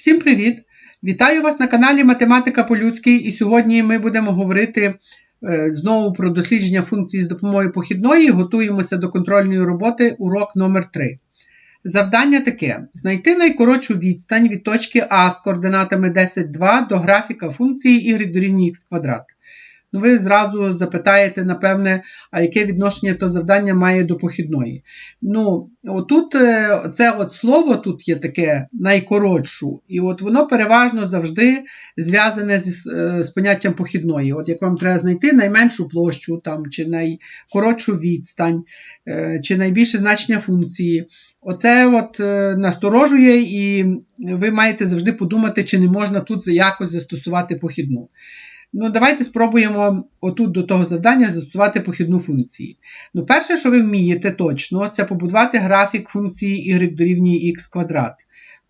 Всім привіт! Вітаю вас на каналі Математика по-людськи, і сьогодні ми будемо говорити е, знову про дослідження функції з допомогою похідної. Готуємося до контрольної роботи урок номер 3 Завдання таке: знайти найкоротшу відстань від точки А з координатами 10,2 до графіка функції y дорівнює х квадрат. Ну, ви зразу запитаєте, напевне, а яке відношення то завдання має до похідної. Ну, отут е, це от слово тут є таке найкоротшу, і от воно переважно завжди зв'язане з, е, з поняттям похідної. От як вам треба знайти найменшу площу, там, чи найкоротшу відстань, е, чи найбільше значення функції. Оце от насторожує, і ви маєте завжди подумати, чи не можна тут якось застосувати похідну. Ну, давайте спробуємо отут до того завдання застосувати похідну функцію. Ну, перше, що ви вмієте точно, це побудувати графік функції y дорівнює х квадрат.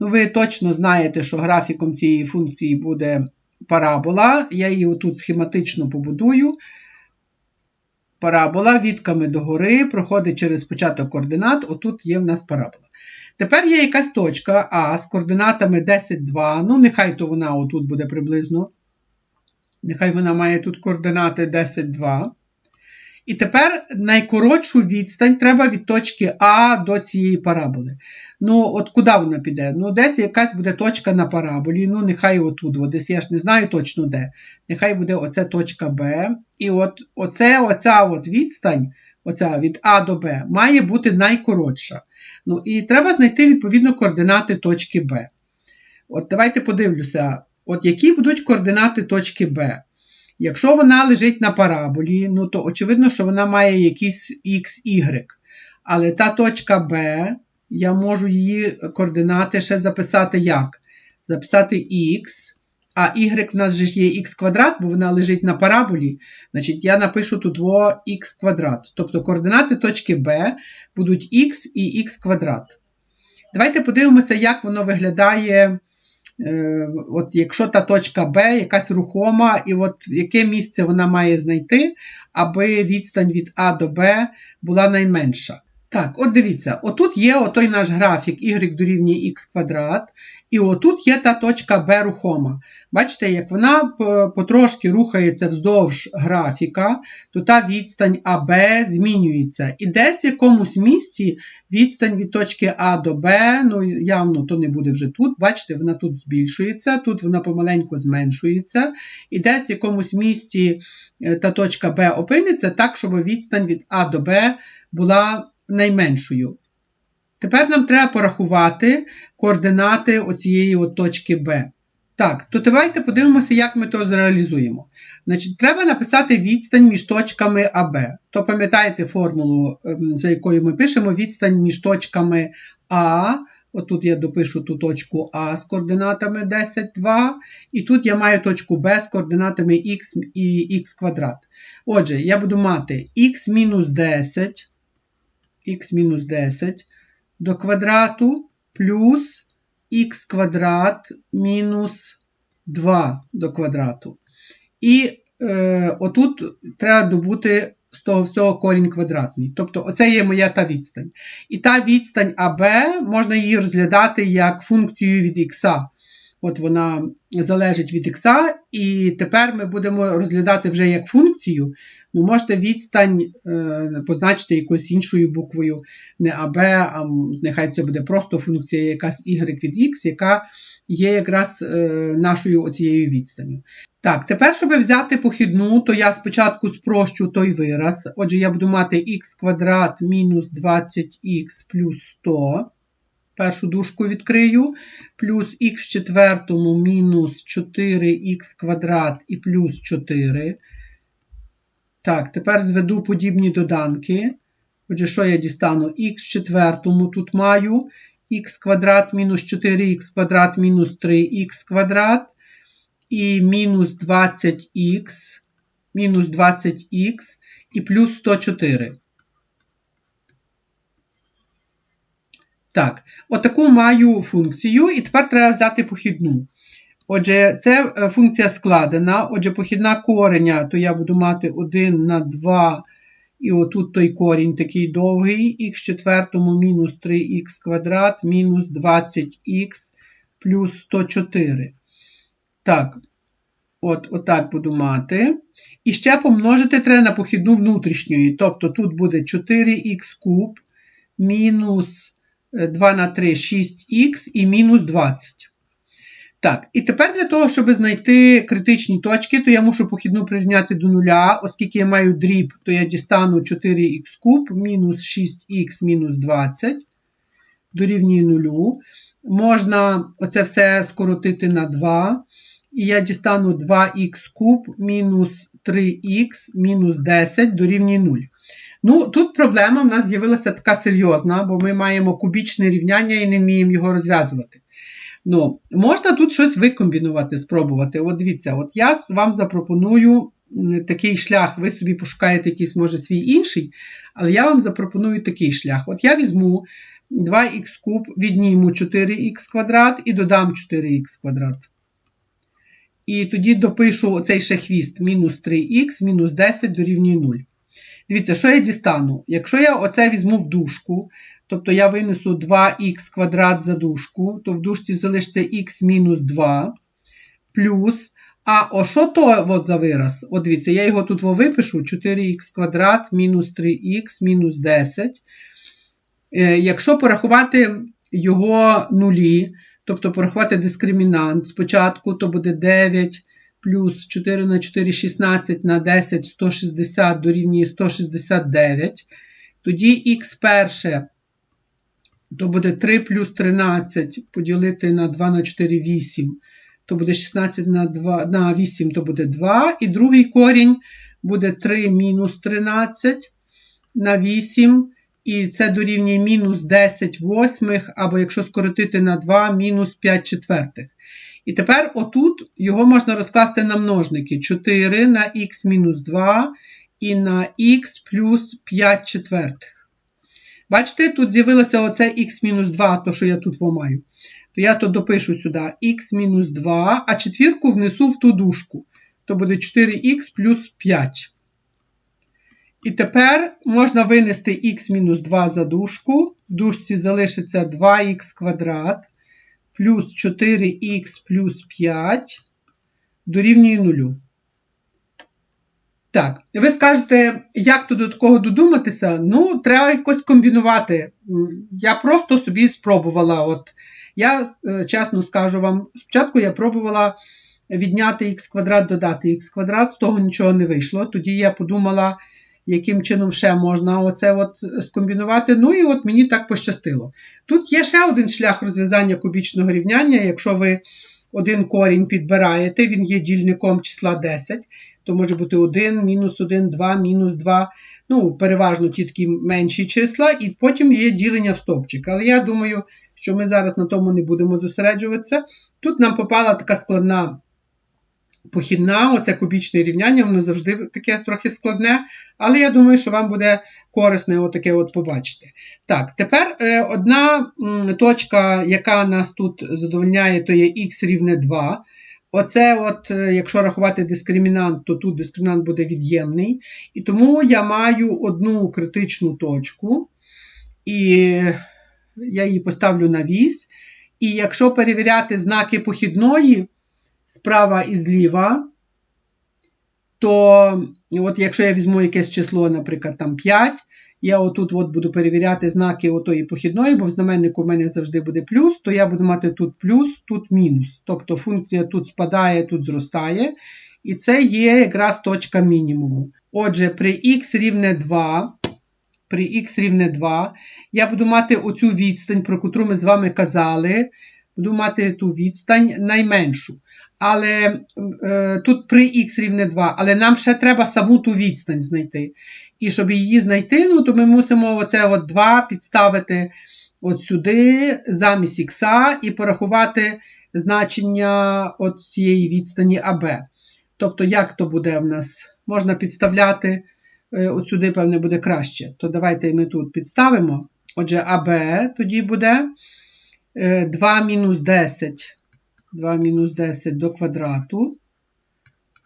Ну, ви точно знаєте, що графіком цієї функції буде парабола. Я її отут схематично побудую. Парабола відками догори, проходить через початок координат, отут є в нас парабола. Тепер є якась точка А з координатами 10, 2. Ну, нехай то вона отут буде приблизно. Нехай вона має тут координати 10, 2. І тепер найкоротшу відстань треба від точки А до цієї параболи. Ну, от куди вона піде? Ну, десь якась буде точка на параболі. Ну, нехай отут, десь я ж не знаю точно де. Нехай буде оце точка Б. І от оце, оця от відстань, оця від А до Б, має бути найкоротша. Ну, І треба знайти відповідно координати точки Б. От давайте подивлюся. От які будуть координати точки Б? Якщо вона лежить на параболі, ну то очевидно, що вона має якийсь XY. Але та точка Б, я можу її координати ще записати як? Записати Х, а Y в нас же є х квадрат, бо вона лежить на параболі. Значить, я напишу тут х квадрат. Тобто координати точки Б будуть х і х квадрат. Давайте подивимося, як воно виглядає. Е, от Якщо та точка Б якась рухома, і от яке місце вона має знайти, аби відстань від А до Б була найменша. Так, от дивіться, отут є отой наш графік y дорівнює х квадрат, і отут є та точка B рухома. Бачите, як вона потрошки рухається вздовж графіка, то та відстань АБ змінюється. І десь в якомусь місці відстань від точки А до Б, ну явно то не буде вже тут. Бачите, вона тут збільшується, тут вона помаленьку зменшується. І десь в якомусь місці е, та точка Б опиниться так, щоб відстань від А до Б була найменшою. Тепер нам треба порахувати координати оцієї от точки Б. Так, то давайте подивимося, як ми то зреалізуємо. Значить, Треба написати відстань між точками АБ. То пам'ятаєте формулу, ем, за якою ми пишемо відстань між точками А. Отут я допишу ту точку А з координатами 10, 2. І тут я маю точку Б з координатами х і х квадрат. Отже, я буду мати х мінус 10 х мінус 10 до квадрату плюс х квадрат мінус 2 до квадрату. І е, отут треба добути з того всього корінь квадратний. Тобто, оце є моя та відстань. І та відстань АБ можна її розглядати як функцію від х. От вона залежить від х, і тепер ми будемо розглядати вже як функцію. Ну, Можете відстань е, позначити якоюсь іншою буквою, не АБ, а нехай це буде просто функція якась y від x, яка є якраз е, нашою оцією відстанню. Так, тепер, щоб взяти похідну, то я спочатку спрощу той вираз. Отже, я буду мати х квадрат мінус 20х плюс 100 першу дужку відкрию, плюс х в четвертому мінус 4х квадрат і плюс 4. Так, тепер зведу подібні доданки. Отже, що я дістану? Х в четвертому тут маю х квадрат мінус 4х квадрат мінус 3х квадрат. І мінус 20х, мінус 20х і плюс 104. Так, отаку маю функцію, і тепер треба взяти похідну. Отже, це е, функція складена. Отже, похідна кореня, то я буду мати 1 на 2, і отут той корінь такий довгий, х четвертому мінус 3х квадрат, мінус 20х плюс 104. Так, от, отак буду мати. І ще помножити треба на похідну внутрішньої. Тобто тут буде 4х куб мінус 2 на 3 6х і мінус 20. Так, і тепер для того, щоб знайти критичні точки, то я мушу похідну прирівняти до нуля, оскільки я маю дріб, то я дістану 4х куб мінус 6х мінус 20 дорівнює нулю. Можна оце все скоротити на 2. І я дістану 2х куб мінус 3х мінус 10 дорівнює 0. Ну, тут проблема в нас з'явилася така серйозна, бо ми маємо кубічне рівняння і не вміємо його розв'язувати. Ну, Можна тут щось викомбінувати, спробувати. От дивіться, от я вам запропоную такий шлях, ви собі пошукаєте якийсь, може, свій інший, але я вам запропоную такий шлях. От я візьму 2х куб, відніму 4х квадрат і додам 4х квадрат. І тоді допишу оцей ще хвіст мінус 3х, мінус 10 дорівнює 0. Дивіться, що я дістану? Якщо я оце візьму в дужку, тобто я винесу 2х квадрат за дужку, то в дужці залишиться х мінус 2 плюс. А о що то от за вираз? От дивіться, я його тут випишу: 4х квадрат мінус 3х мінус 10. Е, якщо порахувати його нулі, тобто порахувати дискримінант спочатку, то буде 9 плюс 4 на 4 16 на 10 160 дорівнює 169. Тоді х перше, то буде 3 плюс 13 поділити на 2 на 4 8, то буде 16 на 2, на 8, то буде 2. І другий корінь буде 3 мінус 13 на 8. І це дорівнює мінус 10 восьмих, або якщо скоротити на 2, мінус 5 четвертих. І тепер отут його можна розкласти на множники 4 на х мінус 2 і на х плюс 5 четвертих. Бачите, тут з'явилося оце х мінус 2, то що я тут маю. То я то допишу сюди х мінус 2, а четвірку внесу в ту дужку. То буде 4х плюс 5. І тепер можна винести х-2 за дужку. В дужці залишиться 2х квадрат плюс 4х плюс 5 дорівнює 0. Так, ви скажете, як тут до такого додуматися? Ну, треба якось комбінувати. Я просто собі спробувала. От, Я е, чесно скажу вам, спочатку я пробувала відняти х квадрат, додати х квадрат, з того нічого не вийшло. Тоді я подумала, яким чином ще можна оце от скомбінувати. Ну і от мені так пощастило. Тут є ще один шлях розв'язання кубічного рівняння. Якщо ви один корінь підбираєте, він є дільником числа 10, то може бути 1, мінус 1, 2, мінус 2. Ну, переважно ті такі менші числа, і потім є ділення в стовпчик. Але я думаю, що ми зараз на тому не будемо зосереджуватися. Тут нам попала така складна похідна, оце кубічне рівняння, воно завжди таке трохи складне, але я думаю, що вам буде корисне отаке от побачити. Так, тепер е, одна точка, яка нас тут задовольняє, то є х рівне 2. Оце, от, е, якщо рахувати дискримінант, то тут дискримінант буде від'ємний. І тому я маю одну критичну точку, і я її поставлю на вісь. І якщо перевіряти знаки похідної, справа і зліва, то от якщо я візьму якесь число, наприклад, там 5, я отут от буду перевіряти знаки отої похідної, бо в знаменнику в мене завжди буде плюс, то я буду мати тут плюс, тут мінус. Тобто функція тут спадає, тут зростає. І це є якраз точка мінімуму. Отже, при х рівне 2, при х рівне 2, я буду мати оцю відстань, про яку ми з вами казали, буду мати ту відстань найменшу але е, тут при х рівне 2, але нам ще треба саму ту відстань знайти. І щоб її знайти, ну, то ми мусимо оце от 2 підставити от сюди замість х і порахувати значення от цієї відстані АБ. Тобто, як то буде в нас? Можна підставляти, е, от сюди, певне, буде краще. То давайте ми тут підставимо. Отже, АБ тоді буде 2 е, мінус 10 2 мінус 10 до квадрату,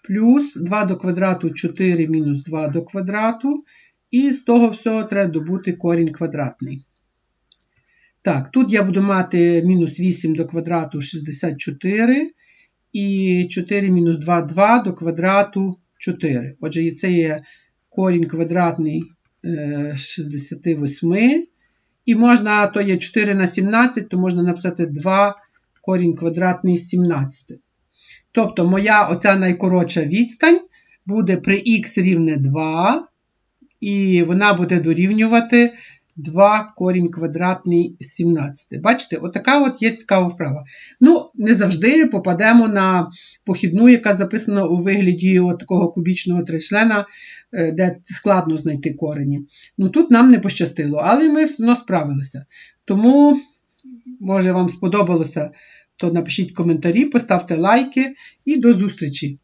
плюс 2 до квадрату 4 мінус 2 до квадрату. І з того всього треба добути корінь квадратний. Так, тут я буду мати мінус 8 до квадрату 64 і 4 мінус 2 2 до квадрату 4. Отже, це є корінь квадратний е, 68. І можна, то є 4 на 17, то можна написати 2 корінь квадратний 17. Тобто, моя оця найкоротша відстань буде при х рівне 2, і вона буде дорівнювати 2 корінь квадратний 17. Бачите, отака от є цікава вправа. Ну, не завжди попадемо на похідну, яка записана у вигляді от такого кубічного тричлена, е, де складно знайти корені. Ну, тут нам не пощастило, але ми все одно справилися. Тому, може, вам сподобалося, то напишіть коментарі, поставте лайки і до зустрічі!